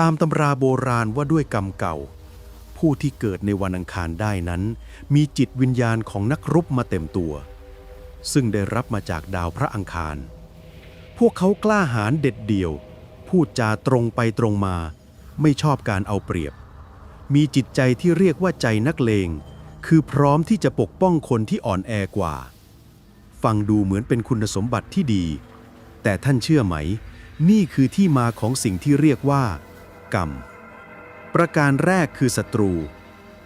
ตามตำราโบราณว่าด้วยกรรมเก่า ผู้ที่เกิดในวันอังคารได้นั้น มีจิตวิญญาณของนักรบมาเต็มตัว ซึ่งได้รับมาจากดาวพระอังคาร พวกเขากล้าหาญเด็ดเดี่ยว พูดจาตรงไปตรงมา ไม่ชอบการเอาเปรียบ มีจิตใจที่เรียกว่าใจนักเลง คือพร้อมที่จะปกป้องคนที่อ่อนแอกว่า ฟังดูเหมือนเป็นคุณสมบัติที่ดี แต่ท่านเชื่อไหม นี่คือที่มาของสิ่งที่เรียกว่า กรรม ประการแรกคือศัตรู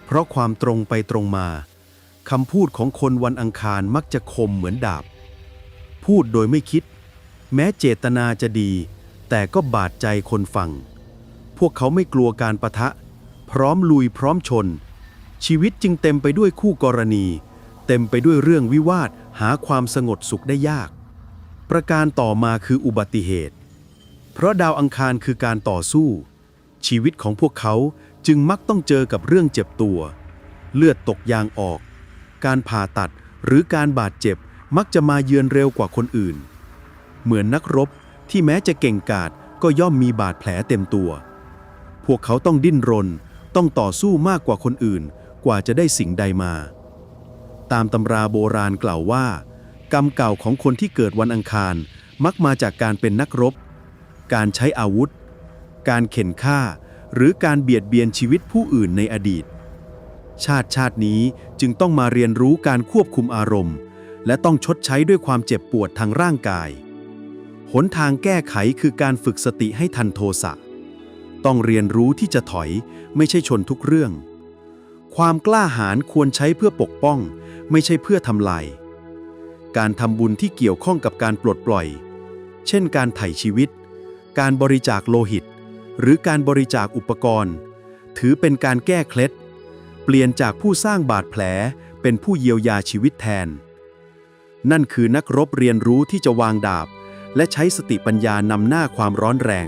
เพราะความตรงไปตรงมาคำพูดของคนวันอังคารมักจะคมเหมือนดาบ พูดโดยไม่คิด แม้เจตนาจะดี แต่ก็บาดใจคนฟัง พวกเขาไม่กลัวการประทะ พร้อมลุยพร้อมชน ชีวิตจึงเต็มไปด้วยคู่กรณี เต็มไปด้วยเรื่องวิวาทหาความสงบสุขได้ยาก ประการต่อมาคืออุบัติเหตุ เพราะดาวอังคารคือการต่อสู้ ชีวิตของพวกเขาจึงมักต้องเจอกับเรื่องเจ็บตัว เลือดตกยางออก การผ่าตัดหรือการบาดเจ็บมักจะมาเยือนเร็วกว่าคนอื่น เหมือนนักรบที่แม้จะเก่งกาจก็ย่อมมีบาดแผลเต็มตัว พวกเขาต้องดิ้นรน ต้องต่อสู้มากกว่าคนอื่น กว่าจะได้สิ่งใดมา ตามตำราโบราณกล่าวว่า กรรมเก่าของคนที่เกิดวันอังคาร มักมาจากการเป็นนักรบ การใช้อาวุธ การเข็นฆ่า หรือการเบียดเบียนชีวิตผู้อื่นในอดีต ชาติชาตินี้จึงต้องมาเรียนรู้การควบคุมอารมณ์ และต้องชดใช้ด้วยความเจ็บปวดทางร่างกาย หนทางแก้ไขคือการฝึกสติให้ทันโทสะ ต้องเรียนรู้ที่จะถอยไม่ใช่ชนทุกเรื่อง ความกล้าหาญควรใช้เพื่อปกป้อง ไม่ใช่เพื่อทำลายการทำบุญที่เกี่ยวข้องกับการปลดปล่อย เช่นการไถ่ชีวิต การบริจาคโลหิต หรือการบริจาคอุปกรณ์ ถือเป็นการแก้เคล็ด เปลี่ยนจากผู้สร้างบาดแผลเป็นผู้เยียวยาชีวิตแทน นั่นคือนักรบเรียนรู้ที่จะวางดาบ และใช้สติปัญญานำหน้าความร้อนแรง